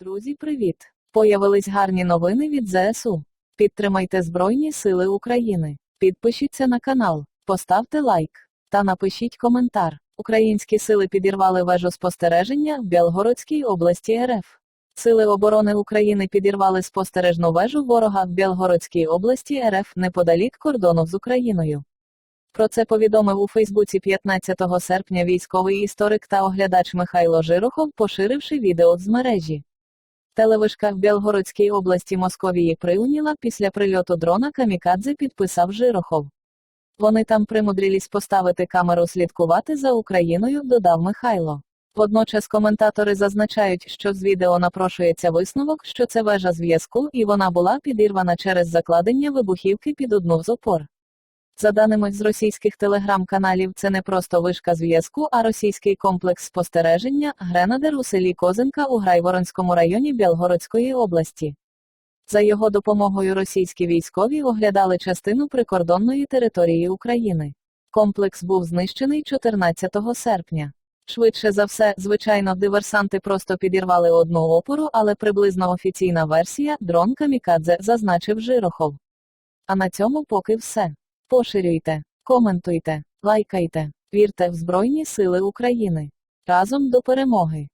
Друзі, привіт! Появились гарні новини від ЗСУ. Підтримайте Збройні Сили України. Підпишіться на канал, поставте лайк та напишіть коментар. Українські сили підірвали вежу спостереження в Білгородській області РФ. Сили оборони України підірвали спостережну вежу ворога в Білгородській області РФ неподалік кордону з Україною. Про це повідомив у Фейсбуці 15 серпня військовий історик та оглядач Михайло Жирохов, поширивши відео з мережі. Телевишка в Білгородській області Московії приуніла після прильоту дрона Камікадзе підписав Жирохов. Вони там примудрились поставити камеру слідкувати за Україною, додав Михайло. Водночас коментатори зазначають, що з відео напрошується висновок, що це вежа зв'язку, і вона була підірвана через закладення вибухівки під одну з опор. За даними з російських телеграм-каналів, це не просто вишка зв'язку, а російський комплекс спостереження Гренадер у селі Козинка у Грайворонському районі Білгородської області. За його допомогою російські військові оглядали частину прикордонної території України. Комплекс був знищений 14 серпня. Швидше за все, звичайно, диверсанти просто підірвали одну опору, але приблизно офіційна версія дрон Камікадзе зазначив Жирохов. А на цьому поки все. Поширюйте, коментуйте, лайкайте, вірте в Збройні Сили України. Разом до перемоги!